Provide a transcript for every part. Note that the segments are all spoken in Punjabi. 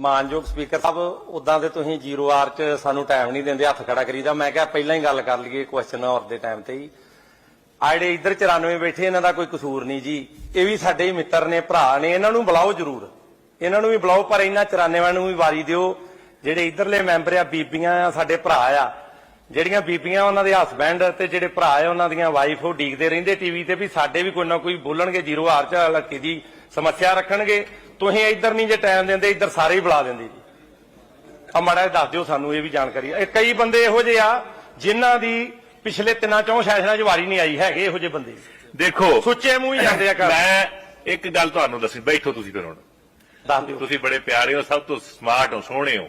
ਮਾਨਯੋਗ ਸਪੀਕਰ ਸਾਹਿਬ ਉਦਾਂ ਤੇ ਤੁਸੀਂ ਜ਼ੀਰੋ ਆਰ ਚ ਸਾਨੂੰ ਟਾਈਮ ਨਹੀਂ ਦਿੰਦੇ, ਹੱਥ ਖੜਾ ਕਰੀਦਾ। ਮੈਂ ਕਿਹਾ ਪਹਿਲਾਂ ਹੀ ਗੱਲ ਕਰ ਲਈਏ ਕੁਐਸਚਨ ਆਵਰ ਦੇ ਟਾਈਮ ਤੇ ਹੀ। ਆ ਜਿਹੜੇ ਇੱਧਰ 94 ਬੈਠੇ, ਇਹਨਾਂ ਦਾ ਕੋਈ ਕਸੂਰ ਨਹੀਂ ਜੀ। ਇਹ ਵੀ ਸਾਡੇ ਹੀ ਮਿੱਤਰ ਨੇ, ਭਰਾ ਨੇ, ਇਹਨਾਂ ਨੂੰ ਬੁਲਾਓ ਜ਼ਰੂਰ। ਇਹਨਾਂ ਨੂੰ ਵੀ ਬੁਲਾਓ, ਪਰ ਇਹਨਾਂ 94 ਨੂੰ ਵੀ ਵਾਰੀ ਦਿਓ। ਜਿਹੜੇ ਇੱਧਰਲੇ ਮੈਂਬਰ ਆ, ਬੀਬੀਆਂ ਆ, ਸਾਡੇ ਭਰਾ ਆ। ਜਿਹੜੀਆਂ ਬੀਬੀਆਂ ਉਹਨਾਂ ਦੇ ਹਸਬੈਂਡ ਤੇ ਜਿਹੜੇ ਭਰਾ ਆ, ਉਹਨਾਂ ਦੀਆਂ ਵਾਈਫ ਉਹ ਡੀਕਦੇ ਰਹਿੰਦੇ ਟੀਵੀ ਤੇ ਵੀ ਸਾਡੇ ਵੀ ਕੋਈ ਨਾ ਕੋਈ ਬੋਲਣਗੇ, ਜ਼ੀਰੋ ਆਰ ਚ ਹਲਕੇ ਦੀ ਸਮੱਸਿਆ ਰੱਖਣਗੇ। ਤੁਸੀਂ ਇੱਧਰ ਨਹੀਂ ਜੇ ਟਾਈਮ ਦਿੰਦੇ ਇੱਧਰ ਸਾਰੇ ਹੀ ਬੁਲਾ ਦਿੰਦੇ ਜੀ। ਆ ਮਾੜਾ ਜਿਹਾ ਦੱਸ ਦਿਓ ਸਾਨੂੰ ਇਹ ਵੀ ਜਾਣਕਾਰੀ। ਇਹ ਕਈ ਬੰਦੇ ਇਹੋ ਜਿਹੇ ਆ ਜਿਨ੍ਹਾਂ ਦੀ ਪਿਛਲੇ ਤਿੰਨਾਂ ਚੌਂ ਸੈਸ਼ਨਾਂ 'ਚ ਵਾਰੀ ਨਹੀਂ ਆਈ ਹੈਗੇ ਇਹੋ ਜਿਹੇ ਬੰਦੇ। ਦੇਖੋ ਸੁੱਚੇ ਮੂੰਹ ਹੀ ਜਾਂਦੇ ਆ ਘਰ। ਮੈਂ ਇੱਕ ਗੱਲ ਤੁਹਾਨੂੰ ਦੱਸੀ ਬੈਠੋ ਤੁਸੀਂ ਫਿਰ ਹੁਣ। ਦੱਸ ਦਿਓ। ਤੁਸੀਂ ਬੜੇ ਪਿਆਰੇ ਹੋ ਸਭ ਤੋਂ ਸਮਾਰਟ ਹੋ ਸੋਹਣੇ ਹੋ।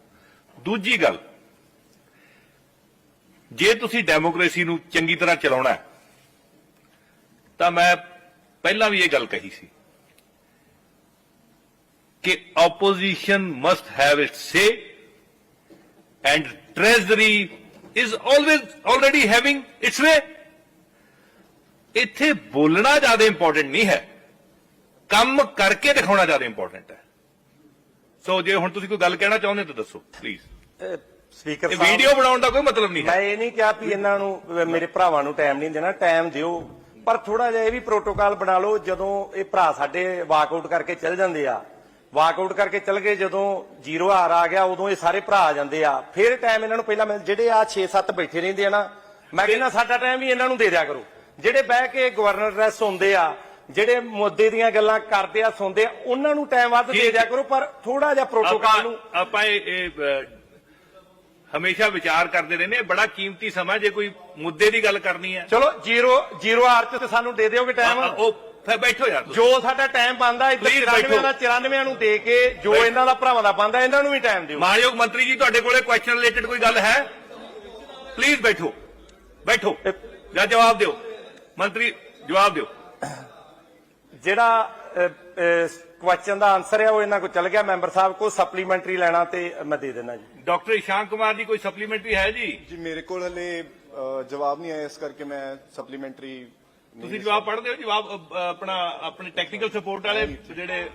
ਦੂਜੀ ਗੱਲ, ਜੇ ਤੁਸੀਂ ਡੈਮੋਕ੍ਰੇਸੀ ਨੂੰ ਚੰਗੀ ਤਰ੍ਹਾਂ ਚਲਾਉਣਾ ਤਾਂ ਮੈਂ ਪਹਿਲਾਂ ਵੀ ਇਹ ਗੱਲ ਕਹੀ ਸੀ ਕਿ opposition must have it say and treasury is always already having its way ਇੱਥੇ ਬੋਲਣਾ ਜ਼ਿਆਦਾ ਇੰਪੋਰਟੈਂਟ ਨਹੀਂ ਹੈ, ਕੰਮ ਕਰਕੇ ਦਿਖਾਉਣਾ ਜ਼ਿਆਦਾ ਇੰਪੋਰਟੈਂਟ ਹੈ। ਸੋ ਜੇ ਹੁਣ ਤੁਸੀਂ ਕੋਈ ਗੱਲ ਕਹਿਣਾ ਚਾਹੁੰਦੇ ਤਾਂ ਦੱਸੋ ਪਲੀਜ਼ ਸਪੀਕਰ ਇਹ ਸਾਹਿਬ ਵੀਡੀਓ ਬਣਾਉਣ ਦਾ ਕੋਈ ਮਤਲਬ ਨਹੀਂ ਹੈ। ਮੈਂ ਇਹ ਨਹੀਂ ਕਿਹਾ ਵੀ ਇਹਨਾਂ ਨੂੰ ਮੇਰੇ ਭਰਾਵਾਂ ਨੂੰ ਟਾਈਮ ਨਹੀਂ ਦੇਣਾ ਟਾਈਮ ਦਿਓ। ਪਰ ਥੋੜਾ ਜਿਹਾ ਇਹ ਵੀ ਪ੍ਰੋਟੋਕਾਲ ਬਣਾ ਲਓ ਜਦੋਂ ਇਹ ਭਰਾ ਸਾਡੇ ਵਾਕਆਊਟ ਕਰਕੇ ਚੱਲ ਜਾਂਦੇ ਆ। ਵਾਕਆਊਟ ਕਰਕੇ ਚੱਲ ਗਏ ਜਦੋਂ ਜ਼ੀਰੋ ਹਾਰ ਆ ਗਿਆ ਉਦੋਂ ਇਹ ਸਾਰੇ ਭਰਾ ਆ ਜਾਂਦੇ ਆ। ਫਿਰ ਟਾਈਮ ਇਹਨਾਂ ਨੂੰ ਪਹਿਲਾਂ ਮਿਲ ਜਿਹੜੇ ਆ 6-7 ਬੈਠੇ ਰਹਿੰਦੇ ਆ ਨਾ ਮੈਂ ਕਹਿੰਦਾ ਸਾਡਾ ਟਾਈਮ ਵੀ ਇਹਨਾਂ ਨੂੰ ਦੇ ਦਿਆ ਕਰੋ। ਜਿਹੜੇ ਬਹਿ ਕੇ ਗਵਰਨਰ ਰੈਸ ਹੁੰਦੇ ਆ ਜਿਹੜੇ ਮੁੱਦੇ ਦੀਆਂ ਗੱਲਾਂ ਕਰਦੇ ਆ ਸੁਣਦੇ ਆ ਉਹਨਾਂ ਨੂੰ ਟਾਈਮ ਵੱਧ ਦੇ। ਦਿਆ ਕਰੋ ਪਰ ਥੋੜਾ ਜਿਹਾ ਪ੍ਰੋਟੋਕਾਲ ਨੂੰ ਆਪਾਂ ਇਹ ਹਮੇਸ਼ਾ ਵਿਚਾਰ ਕਰਦੇ ਰਹਿੰਦੇ ਬੜਾ ਕੀਮਤੀ ਸਮਾਂ ਜੇ ਕੋਈ ਮੁੱਦੇ ਦੀ ਗੱਲ ਕਰਨੀ ਹੈ। ਚਲੋ ਜ਼ੀਰੋ ਜ਼ੀਰੋ ਹਾਰ ਚ ਤੇ ਸਾਨੂੰ ਦੇ ਦਿਓਗੇ ਟਾਈਮ ਉਹ ਫਿਰ ਬੈਠੋ ਯਾਰ। ਜੋ ਸਾਡਾ ਟਾਈਮ ਬੰਦਾ ਇੱਧਰ Please 94 ਦਾ ਬੈਠੋ। 94 ਨੂੰ ਦੇ ਕੇ ਜੋ। ਇਹਨਾਂ ਦਾ ਭਰਾਵਾਂ ਦਾ ਬੰਦਾ ਇਹਨਾਂ ਨੂੰ ਵੀ ਟਾਈਮ ਦਿਓ। ਮਾਨਯੋਗ ਮੰਤਰੀ ਜੀ ਤੁਹਾਡੇ ਕੋਲੇ ਕੁਐਸਚਨ ਰਿਲੇਟਡ ਕੋਈ ਗੱਲ ਹੈ? ਪਲੀਜ਼ ਬੈਠੋ। ਬੈਠੋ। ਜਾਂ ਜਵਾਬ ਦਿਓ। ਮੰਤਰੀ ਜਵਾਬ ਦਿਓ। ਜਿਹੜਾ ਕੁਐਸਚਨ ਦਾ ਆਨਸਰ ਹੈ ਉਹ ਇਹਨਾਂ ਕੋਲ ਚੱਲ ਗਿਆ। ਮੈਂਬਰ ਸਾਹਿਬ ਕੋ ਸਪਲੀਮੈਂਟਰੀ ਲੈਣਾ ਤੇ ਮੈਂ ਦੇ ਦੇਣਾ ਜੀ। ਡਾਕਟਰ ਇਸ਼ਾਨ ਕੁਮਾਰ ਜੀ ਕੋਈ ਸਪਲੀਮੈਂਟਰੀ ਹੈ ਜੀ? ਜੀ ਮੇਰੇ ਕੋਲ ਹਲੇ ਜਵਾਬ ਨਹੀਂ ਆਇਆ ਇਸ ਕਰਕੇ ਮੈਂ ਸਪਲੀਮੈਂਟਰੀ ਤੁਸੀਂ ਜਵਾਬ ਪੜ੍ਹਦੇ ਹੋ? ਜਵਾਬ ਆਪਣਾ ਆਪਣੇ ਟੈਕਨੀਕਲ ਸਪੋਰਟ ਵਾਲੇ ਜਿਹੜੇ